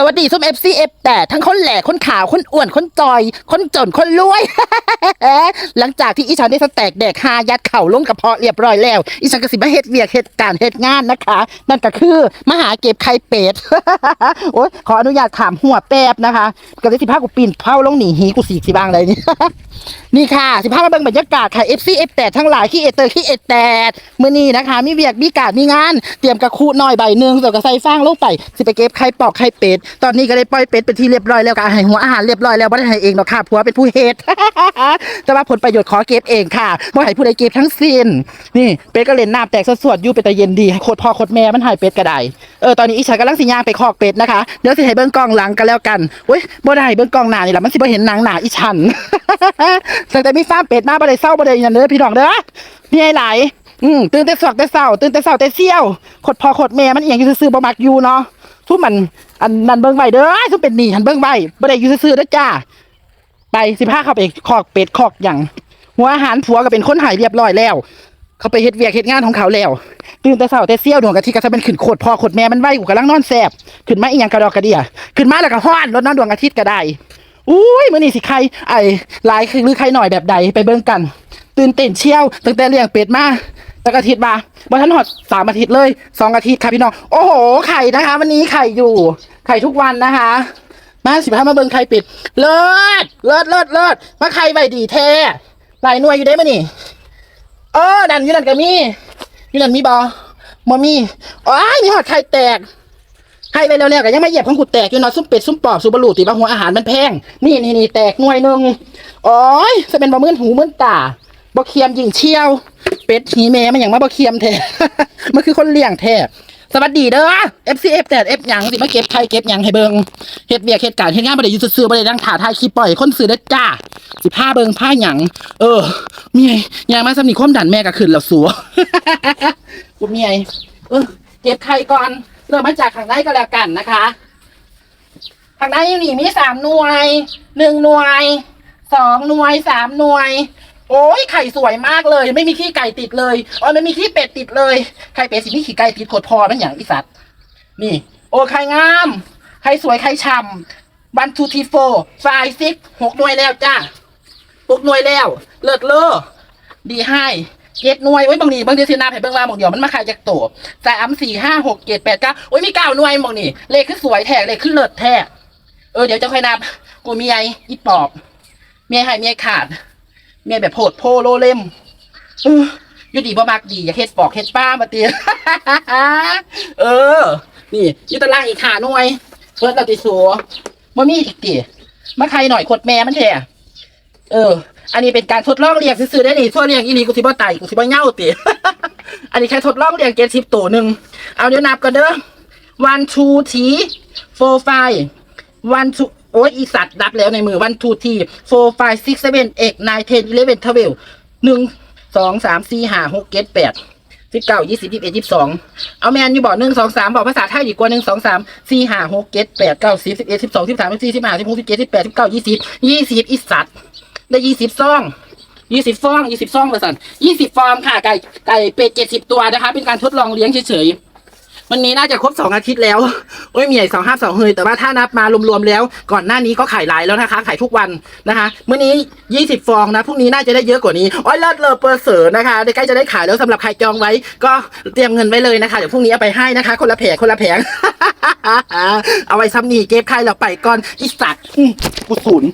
สวัสดีส้ม FC F แต่ทั้งคนแหล่คนขาวคนอ้วนคนจอย คนจนคนรวย หลังจากที่อีฉันได้สแตกแดกฮายัดเข่าลงกระเพาะเรียบร้อยแล้ว อีฉันก็สิมาเฮ็ดเวียกเฮ็ดการเฮ็ดงานนะคะ นั่นก็คือมาหาเก็บไข่เป็ด โอ้ยขออนุญาตขามหัวแป๊บนะคะก็เลยสิพากูปีนเผาลงหนีหีกูสีกสิบางเลยนี่ นี่ค่ะสิพามาเบิ่งบรรยากาศค่ะ FC F แต่ทั้งหลายขี้เอเตอร์ขี้เอแตดมื้อนี้นะคะ มีเวียกมีการมีงาน เตรียมกระคูหน่อยใบหนึ่งเดี๋ยวก็ใส่ฟางลงไปสิไปเก็บไข่ปอกไข่เป็ดตอนนี้ก็ได้ปล่อยเป็ดเป็นที่เรียบร้อยแล้วก็ให้หัวอาหารเรียบร้อยแล้วบ่ได้ให้เองหรอกค่ะผัวเป็นผู้เฮ็ด แต่ว่าผลประโยชน์ขอเก็บเองค่ะบ่ให้ผู้ใดเก็บทั้งสิ้นนี่เป็ดก็เล่นน้ำแตกสวดๆอยู่เป็นตาเย็นดีโคตรพ่อโคตรแม่มันหายเป็ดก็ได้เออตอนนี้อีฉันกำลังสิย่างไปคอกเป็ดนะคะเดี๋ยวสิให้เบิ่งกล้องหลังกันแล้วกันโอ้ยบ่ได้เบิ่งกล้องหน้านี่ล่ะมันสิบ่เห็นหนังหน้าอีฉันตั้งแต่มีฟาร์มเป็ดมาบ่ได้เศร้าบ่ได้ยังเด้อพี่น้องเด้อมีให้หลายอืมตื่นแต่สวกแต่เช้าตื่นแต่เช้าแต่เซี่ยวโคตรพ่อโคตรแม่มันอีหยังอยู่ซื่อๆบ่มักอยู่เนาะทุกมัน อันนั้นเบิ่งไว้เด้อทุกเป็นหนี้หันเบิ่งไว้บ่ได้อยู่ซื่อๆเด้อจ้าไปสิพาเข้าไปคอกเป็ดคอกหยังหัวอาหารผัวก็เป็นคนหายเรียบร้อยแล้ว เขาไปเฮ็ดเวียกเฮ็ดงานของเขาแล้วตื่นแต่เช้าแต่เซี่ยวดวงกะทิก็จะเป็นขึ้นโคตรพ่อโคตรแม่มันไว้กูกำลังนอนแซบขึ้นมาอีหยังกระดอกกระเดียขึ้นมาแล้วก็ฮ้อนรถน้ำดวงอาทิตย์ก็ได้อุ้ยมื้อนี้สิใครไอ้ลายคือหรือใครหน่อยแบบใดไปเบิ่งกัน ตื่นเต้นเชี่ยวตั้งแต่เลี้ยงเป็ดมา ตั้งอาทิตย์มาบ่ทันหอดสามอาทิตย์เลยสองอาทิตย์ค่ะพี่น้อง โอ้โห ไข่นะคะ วันนี้ไข่อยู่ ไข่ทุกวันนะคะ มาสิพามาเบิ่งไข่ป็ดเลิศ เลิศเลิศเลิศมาไข่ใบดีแท้หลายหน่วยอยู่ได้มั้นี่ เออ นั่นอยู่นั่นก็มี อยู่นั่นมีบอมมีอ๋อมีหอดไข่แตกไข่ไปแล้วๆก็ยังไม่เหยียบของกูแตกอยู่นาะซุ้มเป็ดซุ้มปอบซุปบะหลูติว่าหัวอาหารมันแพง นี่นี่นี่แตกหน่วยหนึ่งอ้ยจะเป็นบะมื่นหูมื่นตา บะเคียมยิงเชี่ยว เป็ดหีแม่มันอย่างมาบะเคียมแท้ มันคือคนเลี้ยงแท้สวัสดีเด้อ FCF แต่ F หยังสิมาเก็บไข่เก็บหยังให้เบิงเฮ็ดเวียกเฮ็ดการเฮ็ดงานบ่ได้อยู่ซื่อๆบ่ได้นั่งถ่าถ่ายคลิปปล่อยคนซื้อเด้อจ้า สิผ้าเบิงผ้าหยังเออมีไงยางมาสำนีความดันแม่ก็ขึ้นแล้วสัวกูมีไงเออเก็บไข่ก่อนเริ่มมาจากข้างในก็แล้วกันนะคะข้างในนี่มีสามหน่วยหนึ่งหน่วยสองหน่วยสามหน่วย โอ้ยไข่สวยมากเลย ไม่มีขี้ไก่ติดเลยอ๋อไม่มีขี้เป็ดติดเลยไข่เป็ดสิมีขี้ไก่ติดโคตรพอมันอย่างอีสัตว์นี่ โอ้ไข่งามไข่สวยไข่ฉ่ำวันทูทีโฟไฟซิกหกหน่วยแล้วจ้าหกหน่วยแล้ว เลิศเลอดีให้เจ็ดหน่วยไว้ยบางนี่บางทีสินาให้เบิ่งว่าบางเดียวมันมาขายจากตัวสามสี่ห้าหกเจ็ดแปดเก้าโอ้ยมีเก้าหน่วยบางนี่เลขคือสวยแท้เลขคือเลิศแท้เออเดี๋ยวจะค่อยนับกูมีไออีปอบเมียให้เมียขาด เมียแบบโพดโพโลเล่มเอออยู่ดีบ่มักดีอย่าเฮ็ดปอกเฮ็ดป้ามาเตียเออ นี่อยี่ตารางอีกขาหน่วยเพิ่นเราติสัวบ่มีอีกติมาใครหน่อยขดแม่มันแท้เออ อันนี้เป็นการทดลองเลี้ยงซื่อๆได้นี่ทั่วเลี้ยงอีนี่กูสิบ่ไตกูสิบ่เหย้าติอันนี้แค่ทดลองเลี้ยงเกสิบตัวหนึ่งเอาเดี๋ยวนับกันเด้อ one two three four five one two โอ้ยอีสัตว์นับแล้วในมือ one two three four five six seven eight nine ten eleven twelve หนึ่งสองสามสี่ห้าหกเจ็ดแปดสิบเก้ายี่สิบยี่สิบเอ็ดยี่สิบสองเอาแมนอยู่บอกหนึ่งสองสามบอกภาษาไทยดีกว่าหนึ่งสองสามสี่ห้าหกเจ็ดแปดเก้าสิบสิบเอ็ดสิบสองสิบสามสิบสี่สิบห้าสิบหกสิบเจ็ดสิบแปดสิบเก้ายี่สิบยี่สิบอีสัตว์ได้ยี่สิบซองยี่สิบฟองยี่สิบซองเลยสันยี่สิบฟองค่ะไก่ไก่เป็ดเจ็ดสิบตัวนะคะ เป็นการทดลองเลี้ยงเฉยๆ วันนี้น่าจะครบสองอาทิตย์แล้วโอ้ยมีใหญ่สองห้าสองเฮยแต่ว่าถ้านับมารวมๆแล้ว ก่อนหน้านี้ก็ขายหลายแล้วนะคะ ขายทุกวันนะคะเมื้อนี้ยี่สิบฟองนะพรุ่งนี้น่าจะได้เยอะกว่านี้โอ้ยเลิศเลอเปอร์เสอร์นะคะใกล้จะได้ขายแล้วสำหรับใครจองไว้ ก็เตรียมเงินไว้เลยนะคะเดี๋ยวพรุ่งนี้เอาไปให้นะคะ คนละแผงคนละแผงเอาไว้ซ้ำนี่เก็บใครเราไปก่อนอีสัตว์กูศูนย์